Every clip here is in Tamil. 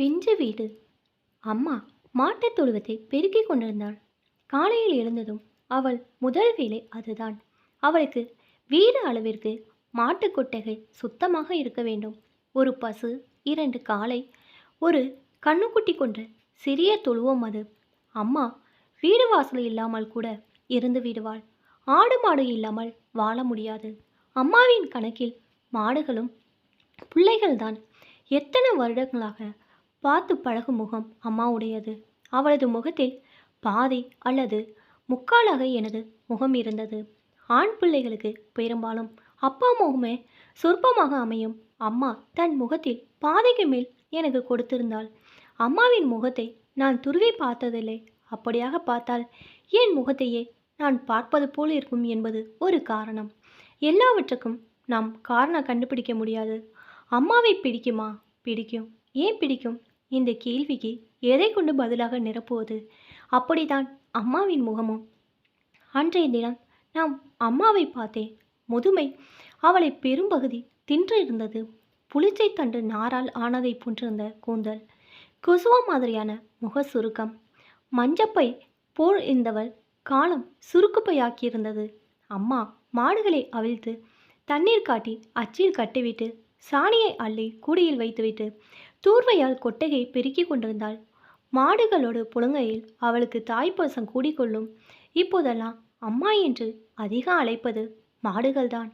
பிஞ்சு வீடு. அம்மா மாட்டுத் தொழுவத்தை பெருக்கிக் கொண்டிருந்தாள். காலையில் எழுந்ததும் அவள் முதல் வேலை அதுதான். அவளுக்கு வீடு அளவிற்கு மாட்டுக் கொட்டகை சுத்தமாக இருக்க வேண்டும். ஒரு பசு இரண்டு காளை ஒரு கண்ணுக்குட்டி கொண்ட சிறிய தொழுவம் அது. அம்மா வீடு வாசல் இல்லாமல் கூட இருந்து விடுவாள். ஆடு மாடு இல்லாமல் வாழ முடியாது. அம்மாவின் கணக்கில் மாடுகளும் பிள்ளைகள்தான் எத்தனை வருடங்களாக பார்த்து பழகும் முகம் அம்மாவுடையது. அவளது முகத்தில் பாதி அல்லது முக்காலாக எனது முகம் இருந்தது. ஆண் பிள்ளைகளுக்கு பெரும்பாலும் அப்பா முகமே சொற்பமாக அமையும். அம்மா தன் முகத்தில் பாதைக்கு மேல் எனக்கு கொடுத்திருந்தாள். அம்மாவின் முகத்தை நான் துருவி பார்த்ததில்லை. அப்படியாக பார்த்தால் என் முகத்தையே நான் பார்ப்பது போல் இருக்கும் என்பது ஒரு காரணம். எல்லாவற்றுக்கும் நாம் காரணம் கண்டுபிடிக்க முடியாது. அம்மாவை பிடிக்குமா? பிடிக்கும். ஏன் பிடிக்கும்? இந்த கேள்விக்கு எதை கொண்டு பதிலாக நிரப்புவது? அப்படித்தான் அம்மாவின் முகமும். அன்றைய தினம் நாம் அம்மாவை பார்த்தேன் முதுமை அவளை பெரும்பகுதி தின்றிருந்தது. புளிச்சை தண்டு நாரால் ஆனதை போன்றிருந்த கூந்தல் குசுவ மாதிரியான முக சுருக்கம் மஞ்சப்பை போல் இருந்தவள் காலம் சுருக்குப்பையாக்கியிருந்தது. அம்மா மாடுகளை அவிழ்த்து தண்ணீர் காட்டி அச்சில் கட்டிவிட்டு சாணியை அள்ளி கூடையில் வைத்துவிட்டு தூர்வையால் கொட்டகை பெருக்கிக் கொண்டிருந்தாள். மாடுகளோடு புழுங்கையில் அவளுக்கு தாய்ப்பாசம் கூடிக்கொள்ளும். இப்போதெல்லாம் அம்மா என்று அதிகம் அழைப்பது மாடுகள்தான்.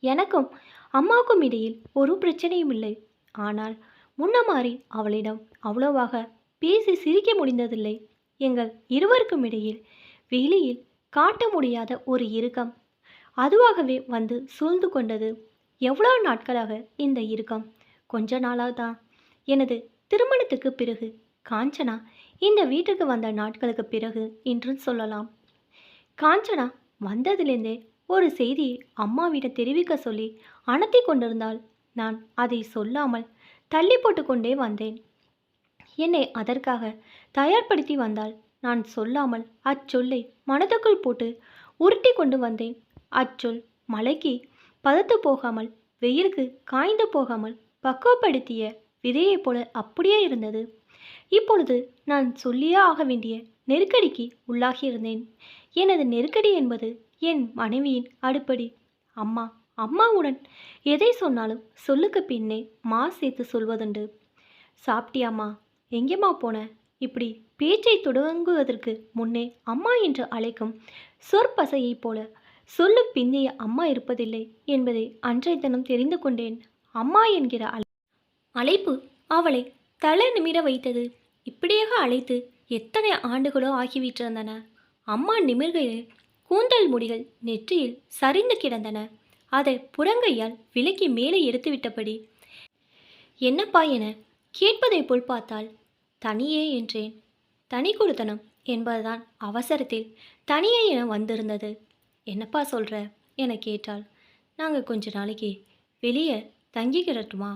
எனக்கும் அம்மாவுக்கும் இடையில் ஒரு பிரச்சனையும் இல்லை. ஆனால் முன்ன மாதிரி அவளிடம் அவ்வளவாக பேசி சிரிக்க முடிந்ததில்லை. எங்கள் இருவருக்கும் இடையில் வெளியில் காட்ட முடியாத ஒரு இறுக்கம். அதுவாகவே வந்து சூழ்ந்து கொண்டது. எவ்வளோ நாட்களாக இந்த இறுக்கம்? கொஞ்ச நாளாகதான் எனது திருமணத்துக்கு பிறகு காஞ்சனா இந்த வீட்டுக்கு வந்த நாட்களுக்கு பிறகு என்று சொல்லலாம். காஞ்சனா வந்ததிலிருந்தே ஒரு செய்தியை அம்மாவிடம் தெரிவிக்க சொல்லி அனத்தி கொண்டிருந்தால் நான் அதை சொல்லாமல் தள்ளி போட்டுக்கொண்டே வந்தேன். என்னை அதற்காக தயார்படுத்தி வந்தால் நான் சொல்லாமல் அச்சொல்லை மனதுக்குள் போட்டு உருட்டி கொண்டு வந்தேன். அச்சொல் மலைக்கு பதத்து போகாமல் வெயிலுக்கு காய்ந்து போகாமல் பக்குவப்படுத்திய விதையைப் போல அப்படியே இருந்தது. இப்பொழுது நான் சொல்லியே ஆக வேண்டிய நெருக்கடிக்கு உள்ளாகியிருந்தேன் எனது நெருக்கடி என்பது என் மனைவியின் அடுப்படி. அம்மா அம்மாவுடன் எதை சொன்னாலும் சொல்லுக்கு பின்னே மா சேர்த்து சொல்வதுண்டு. சாப்பிட்டியாம்மா எங்கேம்மா போன? இப்படி பேச்சை தொடங்குவதற்கு முன்னே அம்மா என்று அழைக்கும் சொற்பசையைப் போல சொல்லு பிந்தைய அம்மா இருப்பதில்லை என்பதை அன்றைய தினம் தெரிந்து கொண்டேன். அம்மா என்கிற அழை அழைப்பு அவளை தலை நிமிர வைத்தது. இப்படியாக அழைத்து எத்தனை ஆண்டுகளோ ஆகிவிட்டிருந்தன. அம்மா நிமிர்கையில் கூந்தல் முடிகள் நெற்றியில் சரிந்து கிடந்தன. அதை புறங்கையால் விலக்கி மேலே எடுத்துவிட்டபடி என்னப்பா என கேட்பதைப் போல் பார்த்தால் தனியே என்றேன். தனி கொடுத்தனம் என்பதுதான் அவசரத்தில் தனியே என வந்திருந்தது. என்னப்பா சொல்கிற என கேட்டாள். நாங்கள் கொஞ்ச நாளைக்கு வெளியே தங்கிக்கிறட்டுமா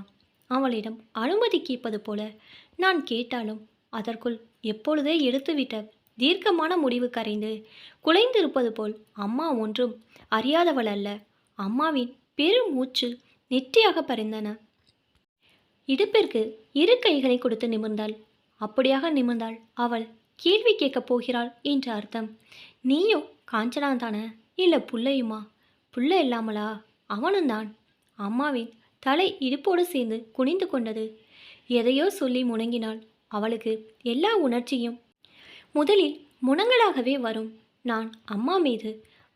அவளிடம் அனுமதி கேட்பது போல நான் கேட்டாலும் அதற்குள் எப்பொழுதே எடுத்துவிட்ட தீர்க்கமான முடிவு கரைந்து குலைந்திருப்பது போல் அம்மா ஒன்றும் அறியாதவள் அல்ல. அம்மாவின் பெரும் மூச்சு நெற்றியாக பறிந்தன இடுப்பிற்கு இரு கைகளை கொடுத்து நிமிர்ந்தாள். அப்படியாக நிமிர்ந்தாள் அவள். கேள்வி கேட்கப் போகிறாள் என்று அர்த்தம். நீயும் காஞ்சனா தானே? இல்லை புள்ளையுமா? புள்ள இல்லாமலா? அவனும்தான் அம்மாவின் தலை இடுப்போடு சேர்ந்து குனிந்து கொண்டது. எதையோ சொல்லி முணங்கினாள். அவளுக்கு எல்லா உணர்ச்சியும் முதலில் முணங்களாகவே வரும். நான் அம்மா மீது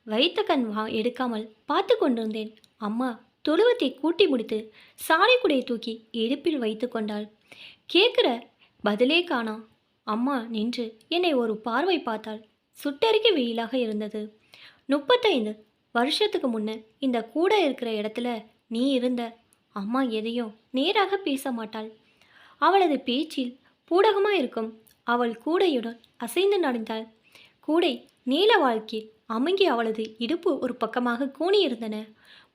வைத்த கண் வா எடுக்காமல் பார்த்து கொண்டிருந்தேன். அம்மா தொழுவத்தை கூட்டி முடித்து சாலைக்குடையை தூக்கி இடுப்பில் வைத்து கொண்டாள். கேட்குற பதிலே காணா. அம்மா நின்று என்னை ஒரு பார்வை பார்த்தாள். சுட்டெரிக்க வெயிலாக இருந்தது. முப்பத்தைந்து வருஷத்துக்கு முன்ன இந்த கூட இருக்கிற இடத்துல நீ இருந்த அம்மா எதையும் நேராக பேச மாட்டாள் அவளது பேச்சில் பூடகமாக இருக்கும் அவள் கூடையுடன் அசைந்து நடந்தாள். கூடை நீல வாழ்க்கையில் அமுங்கி அவளது இடுப்பு ஒரு பக்கமாக கூணியிருந்தன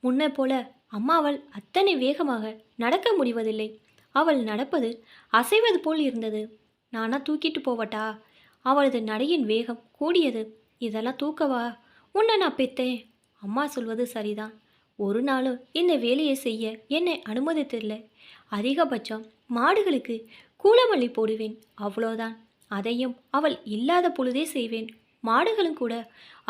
முன்ன போல அம்மாவள் அத்தனை வேகமாக நடக்க முடிவதில்லை. அவள் நடப்பது அசைவது போல் இருந்தது. நானா தூக்கிட்டு போவட்டா? அவளது நடையின் வேகம் கூடியது. இதெல்லாம் தூக்கவா? உன்னை நான் பெத்தேன். அம்மா சொல்வது சரிதான். ஒரு நாளும் இந்த வேலையை செய்ய என்னை அனுமதித்தில்ல அதிகபட்சம் மாடுகளுக்கு கூலமல்லி போடுவேன் அவ்வளோதான். அதையும் அவள் இல்லாத பொழுதே செய்வேன். மாடுகளும் கூட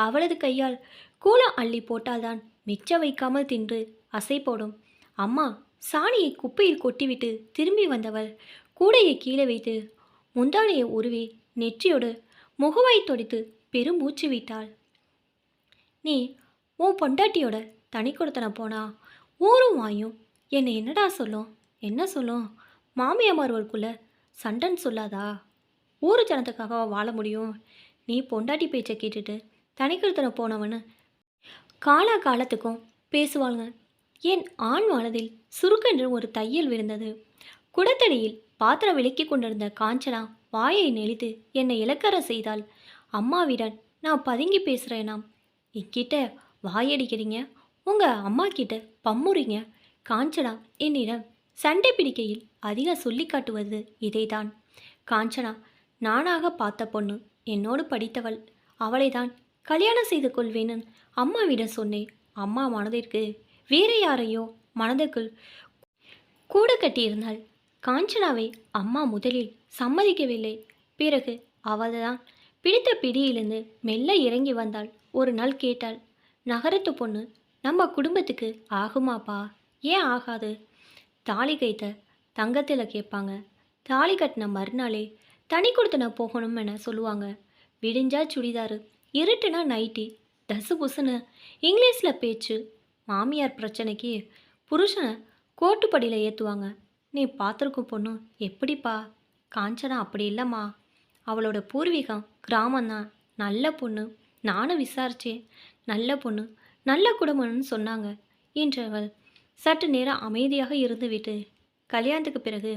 அவளது கையால் கூலம் அள்ளி போட்டால்தான் மிச்ச வைக்காமல் தின்று அசை போடும். அம்மா சாணியை குப்பையில் கொட்டிவிட்டு திரும்பி வந்தவள் கூடையை கீழே வைத்து முந்தானையை உருவி நெற்றியோடு முகவாய் தொடித்து பெருமூச்சு விட்டாள். நீ உன் பொண்டாட்டியோட தனி கொடுத்தன போனா ஊரும் வாயும். என்னை என்னடா சொல்லும்? என்ன சொல்லும்? மாமியாமார்வருக்குள்ள சண்டைன்னு சொல்லாதா? ஊர் ஜனத்துக்காக வாழ முடியும்? நீ பொண்டாட்டி பேச்சை கேட்டுட்டு தனிக்கொடுத்தன போனவன்னு காலா காலத்துக்கும் பேசுவாங்க. என் ஆண் மனதில் சுருக்கென்று ஒரு தையல் விழுந்தது. குடத்தடியில் பாத்திரம் விலக்கி கொண்டிருந்த காஞ்சனா வாயை நெளித்து என்னை இலக்கற செய்தால் அம்மாவிடன் நான் பதுங்கி பேசுகிறேனாம் என்கிட்ட வாயடிக்கிறீங்க? உங்கள் அம்மா கிட்ட பம்முறீங்க. காஞ்சனா என்னிடம் சண்டை பிடிக்கையில் அதிகம் சொல்லி காட்டுவது இதைதான். காஞ்சனா நானாக பார்த்த பொண்ணு என்னோடு படித்தவள். அவளை தான் கல்யாணம் செய்து கொள்வேன்னு அம்மாவிடம் சொன்னேன். அம்மா மனதிற்கு வேறு யாரையோ மனதுக்குள் கூட கட்டியிருந்தாள். காஞ்சனாவை அம்மா முதலில் சம்மதிக்கவில்லை. பிறகு அவள்தான் பிடித்த பிடியிலிருந்து மெல்ல இறங்கி வந்தாள். ஒரு நாள் கேட்டாள் நகரத்து பொண்ணு நம்ம குடும்பத்துக்கு ஆகுமாப்பா? ஏன் ஆகாது? தாலி கைத்த தங்கத்தில் கேட்பாங்க. தாலி கட்டின மறுநாளே தனி கொடுத்தன போகணும் என சொல்லுவாங்க. விடிஞ்சா சுடிதாரு இருட்டுனா நைட்டி தசு புசுன்னு இங்கிலீஷில் பேச்சு. மாமியார் பிரச்சனைக்கு புருஷனை கோட்டுப்படியில் ஏற்றுவாங்க நீ பார்த்துருக்கும் பொண்ணு எப்படிப்பா? காஞ்சனா அப்படி இல்லைம்மா. அவளோட பூர்வீகம் கிராமந்தான் நல்ல பொண்ணு. நானும் விசாரிச்சேன். நல்ல பொண்ணு. நல்ல குடும்பம்னு சொன்னாங்க என்றவள். சற்று நேரம் அமைதியாக இருந்துவிட்டு கல்யாணத்துக்கு பிறகு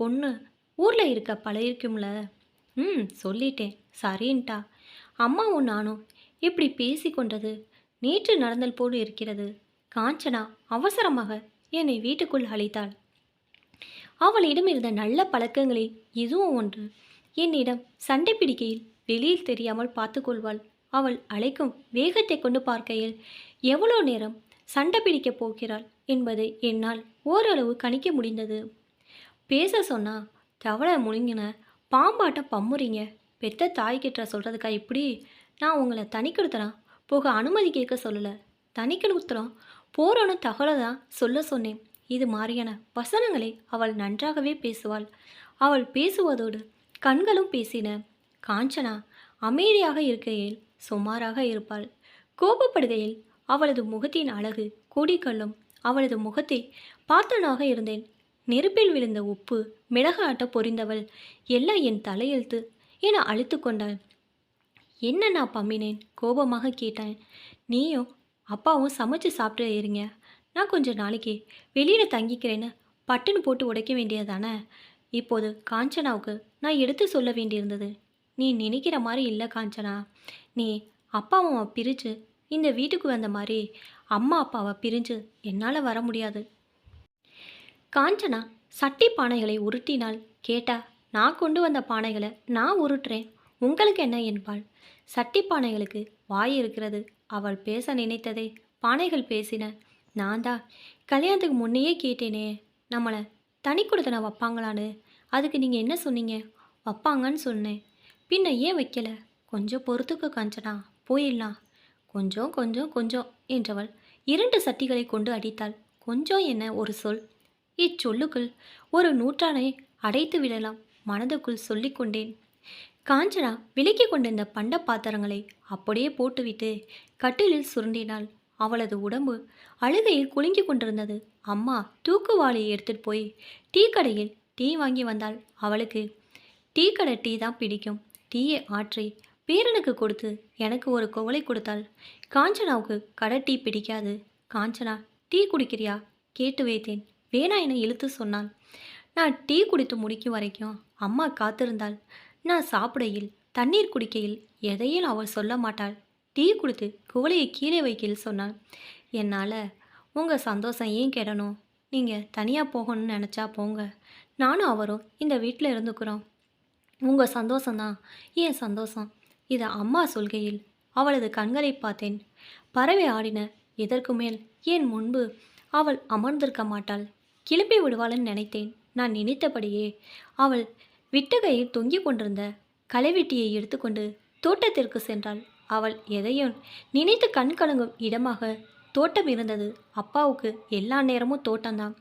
பொண்ணு ஊரில் இருக்க பழகிருக்கும்ல? ம் சொல்லிட்டேன் சரின்ட்டா. அம்மாவும் நானும் இப்படி பேசி கொண்டது நேற்று நடந்தல் போல் இருக்கிறது. காஞ்சனா அவசரமாக என்னை வீட்டுக்குள் அழைத்தாள். அவளிடம் இருந்த நல்ல பழக்கங்களில் இதுவும் ஒன்று. என்னிடம் சண்டை பிடிக்கையில் வெளியில் தெரியாமல் பார்த்துக்கொள்வாள் அவள் அழைக்கும் வேகத்தை கொண்டு பார்க்கையில் எவ்வளோ நேரம் சண்டை பிடிக்கப் போகிறாள்? என்பதை என்னால் ஓரளவு கணிக்க முடிந்தது. பேச சொன்னா தவளை முழுங்கின பாம்பாட்ட பம்முறீங்க. பெத்த தாய்கிட்ட சொல்கிறதுக்கா இப்படி? நான் உங்களை தனி போக அனுமதி கேட்க சொல்லலை. தனிக்கொடுத்துறோம் போகிறோன்னு தகவலை தான் சொல்ல சொன்னேன். இது மாதிரியான வசனங்களை அவள் நன்றாகவே பேசுவாள். அவள் பேசுவதோடு கண்களும் பேசின காஞ்சனா அமைதியாக இருக்கையில் சுமாராக இருப்பாள். கோபப்படுகையில் அவளது முகத்தின் அழகு கூடிக்கொள்ளும் அவளது முகத்தை பார்த்தனாக இருந்தேன். நெருப்பில் விழுந்த உப்பு மிளகு ஆட்ட பொரிந்தவள். எல்லாம் என் தலையெழுத்து என அழுத்து கொண்டாள். என்ன நான் பம்மினேன் கோபமாக கேட்டேன் நீயும் அப்பாவும் சமைச்சு சாப்பிட்டு இருங்க. நான் கொஞ்சம் நாளைக்கு வெளியில் தங்கிக்கிறேன்னு பட்டுன்னு போட்டு உடைக்க வேண்டியதானே இப்போது காஞ்சனாவுக்கு நான் எடுத்து சொல்ல வேண்டியிருந்தது. நீ நினைக்கிற மாதிரி இல்லை காஞ்சனா. நீ அப்பா அம்மாவை பிரித்து இந்த வீட்டுக்கு வந்த மாதிரி அம்மா அப்பாவை பிரிஞ்சு என்னால் வர முடியாது. காஞ்சனா சட்டி பானைகளை உருட்டினால் கேட்டா நான் கொண்டு வந்த பானைகளை நான் உருட்டுறேன். உங்களுக்கு என்ன என்பாள். சட்டி பானைகளுக்கு வாய் இருக்கிறது. அவள் பேச நினைத்ததை பானைகள் பேசின. நான் தான் கல்யாணத்துக்கு முன்னையே கேட்டேனே நம்மளை தனி கொடுத்தன வைப்பாங்களான்னு. அதுக்கு நீங்கள் என்ன சொன்னீங்க? வைப்பாங்கன்னு சொன்னேன். பின்ன ஏன் வைக்கல? கொஞ்சம் பொறுத்துக்க காஞ்சனா போயிடலாம். கொஞ்சம் கொஞ்சம் கொஞ்சம் என்றவள் இரண்டு சட்டிகளை கொண்டு அடித்தாள். கொஞ்சம் என்ன ஒரு சொல்? இச்சொல்லுக்குள் ஒரு நூற்றானை அடைத்து விடலாம் மனதுக்குள் சொல்லிக்கொண்டேன் காஞ்சனா விலக்கி கொண்டிருந்த பண்ட பாத்திரங்களை அப்படியே போட்டுவிட்டு கட்டிலில் சுருண்டினாள். அவளது உடம்பு அழுகையில் குலுங்கி கொண்டிருந்தது. அம்மா தூக்குவாளியை எடுத்துட்டு போய் டீ கடையில் டீ வாங்கி வந்தாள். அவளுக்கு டீ கடை டீ தான் பிடிக்கும். டீயை ஆற்றி. பேரனுக்கு கொடுத்து எனக்கு ஒரு குவளை கொடுத்தாள். காஞ்சனாவுக்கு கடை டீ பிடிக்காது. காஞ்சனா டீ குடிக்கிறியா? கேட்டு வைத்தேன். வேணா என இழுத்து சொன்னாள் நான் டீ குடித்து முடிக்கும் வரைக்கும் அம்மா காத்திருந்தாள். நான் சாப்பிடையில் தண்ணீர் குடிக்கையில் எதையும் அவள் சொல்ல மாட்டாள். டீ கொடுத்து குவளையை கீழே வைக்கையில் சொன்னாள் என்னால் உங்கள் சந்தோஷம் ஏன் கெடணும்? நீங்கள் தனியாக போகணும்னு நினச்சா போங்க. நானும் அவரும் இந்த வீட்டில் இருந்துக்கிறோம். உங்கள் சந்தோஷந்தான் ஏன் சந்தோஷம்? இதை அம்மா சொல்கையில் அவளது கண்களை பார்த்தேன். பறவை ஆடின இதற்கு மேல் ஏன் முன்பு அவள் அமர்ந்திருக்க மாட்டாள்? கிளப்பி விடுவாள்னு நினைத்தேன். நான் நினைத்தபடியே அவள் விட்டகையில் தொங்கிக் கொண்டிருந்த களைவெட்டியை எடுத்துக்கொண்டு தோட்டத்திற்கு சென்றாள். அவள் எதையும் நினைத்து கண் கலங்கும் இடமாக தோட்டம் இருந்தது. அப்பாவுக்கு எல்லா நேரமும் தோட்டம்தான்.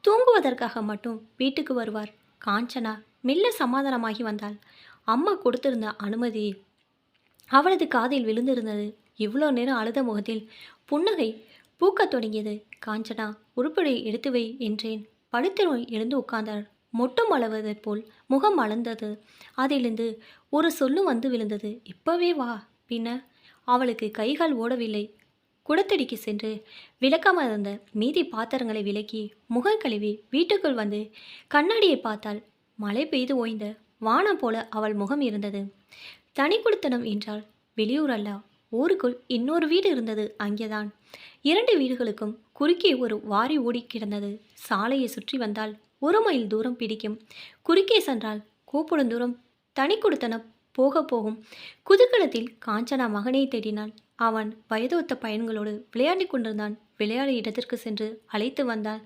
தூங்குவதற்காக மட்டும் வீட்டுக்கு வருவார். காஞ்சனா மெல்ல சமாதானமாகி வந்தாள். அம்மா கொடுத்திருந்த அனுமதி அவளது காதில் விழுந்திருந்தது. இவ்வளோ நேரம் அழுத முகத்தில் புன்னகை பூக்கத் தொடங்கியது. காஞ்சனா உருப்படி எடுத்து வை என்றேன். படுத்து எழுந்து உட்கார்ந்தாள் மொட்டும் அளவதைப் போல் முகம் அளந்தது அதிலிருந்து ஒரு சொல்லு வந்து விழுந்தது. இப்பவே வா பின்ன அவளுக்கு கைகால் ஓடவில்லை. குடத்தடிக்கு சென்று விளக்காமல் இருந்த மீதி பாத்திரங்களை விலக்கி முகம் கழுவி வீட்டுக்குள் வந்து கண்ணாடியை பார்த்தால் மழை பெய்து ஓய்ந்த வானம் போல அவள் முகம் இருந்தது. தனி குடித்தனம் என்றால் வெளியூர் அல்ல ஊருக்குள் இன்னொரு வீடு இருந்தது அங்கேதான். இரண்டு வீடுகளுக்கும் குறுக்கே ஒரு வாரி ஓடி கிடந்தது. சாலையை சுற்றி வந்தால் ஒரு மைல் தூரம் பிடிக்கும். குறுக்கே சென்றால் கூப்பிடும் தூரம் தனி குடித்தனம் போக போகும். குதுகலத்தில் காஞ்சனா மகனை தேடினாள். அவன் வயதொத்த பையன்களோடு விளையாடி கொண்டிருந்தான். விளையாட இடத்திற்கு சென்று அழைத்து வந்தாள்.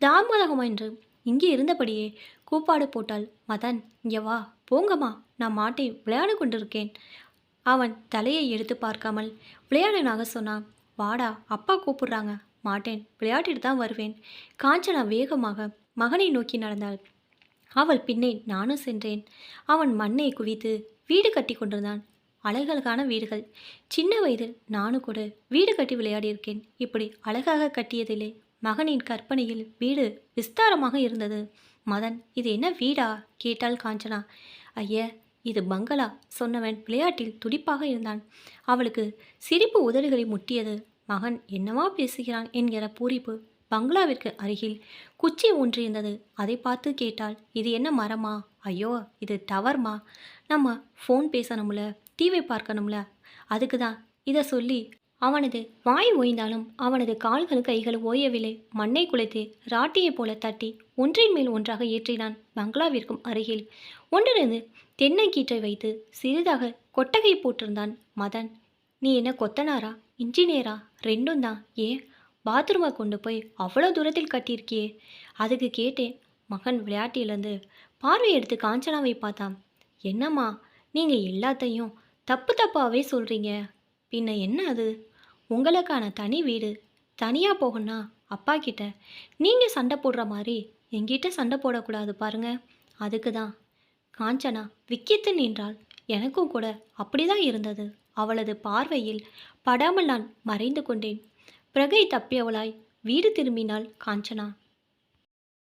தாமதகம் என்று இங்கே இருந்தபடியே கூப்பாடு போட்டாள். மதன் இங்கே வா. போங்கம்மா. நான் மாட்டை விளையாடு கொண்டிருக்கேன். அவன் தலையை எடுத்து பார்க்காமல் விளையாடனாக சொன்னான். வாடா அப்பா கூப்பிடுறாங்க. மாட்டேன். விளையாட்டிட்டு தான் வருவேன். காஞ்சனா வேகமாக மகனை நோக்கி நடந்தாள். அவள் பின்னே நானும் சென்றேன். அவன் மண்ணை குவித்து வீடு கட்டி கொண்டிருந்தான். அழகழகான வீடுகள். சின்ன வயதில் நானும் கூட வீடு கட்டி விளையாடியிருக்கேன். இப்படி அழகாக கட்டியதிலே மகனின் கற்பனையில் வீடு விஸ்தாரமாக இருந்தது. மதன் இது என்ன வீடா? கேட்டாள் காஞ்சனா. ஐய இது பங்களா சொன்னவன் விளையாட்டில் துடிப்பாக இருந்தான். அவளுக்கு சிரிப்பு உதடுகளை முட்டியது. மகன் என்னவா பேசுகிறான்? என்கிற பூரிப்பு பங்களாவிற்கு அருகில் குச்சி ஒன்றிருந்தது அதை பார்த்து கேட்டால் இது என்ன மரமா? ஐயோ இது டவர்மா. நம்ம ஃபோன் பேசணும்ல டிவி பார்க்கணும்ல. அதுக்கு தான் இதை சொல்லி அவனது வாய் ஓய்ந்தாலும் அவனது கால்களும் கைகள் ஓயவில்லை. மண்ணை குலைத்து ராட்டியைப் போல தட்டி ஒன்றின் மேல் ஒன்றாக ஏற்றினான் பங்களாவிற்கும் அருகில். ஒன்றிலிருந்து தென்னங்கீற்றை வைத்து சிறிதாக கொட்டகை போட்டிருந்தான் மதன். நீ என்ன கொத்தனாரா? இன்ஜினியரா? ரெண்டும் தான். ஏன் பாத்ரூமை கொண்டு போய் அவ்வளோ தூரத்தில் கட்டியிருக்கியே? அதுக்கு கேட்டேன். மகன் விளையாட்டிலிருந்து பார்வை எடுத்து காஞ்சனாவை பார்த்தான். என்னம்மா நீங்கள் எல்லாத்தையும் தப்பு தப்பாகவே சொல்கிறீங்க பின்ன என்ன அது? உங்களுக்கான தனி வீடு. தனியாக போகணும்னா அப்பா கிட்ட நீங்கள் சண்டை போடுற மாதிரி எங்கிட்ட சண்டை போடக்கூடாது பாருங்க. அதுக்கு தான். காஞ்சனா விக்கித்து நின்றாள். எனக்கும் கூட அப்படிதான் இருந்தது. அவளது பார்வையில் படாமல் நான் மறைந்து கொண்டேன். பிரகை தப்பியவளாய் வீடு திரும்பினாள் காஞ்சனா.